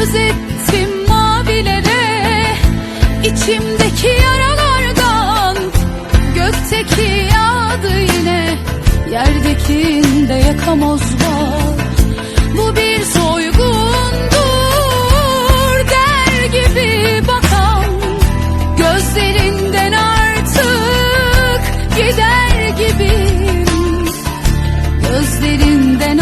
söz ettim mavilere içimdeki yaralardan. Gökteki yağdı yine yerdekinde yakamoz var bu bir soygundur der gibi bakan. Gözlerinden artık gider gibiyim. Gözlerinden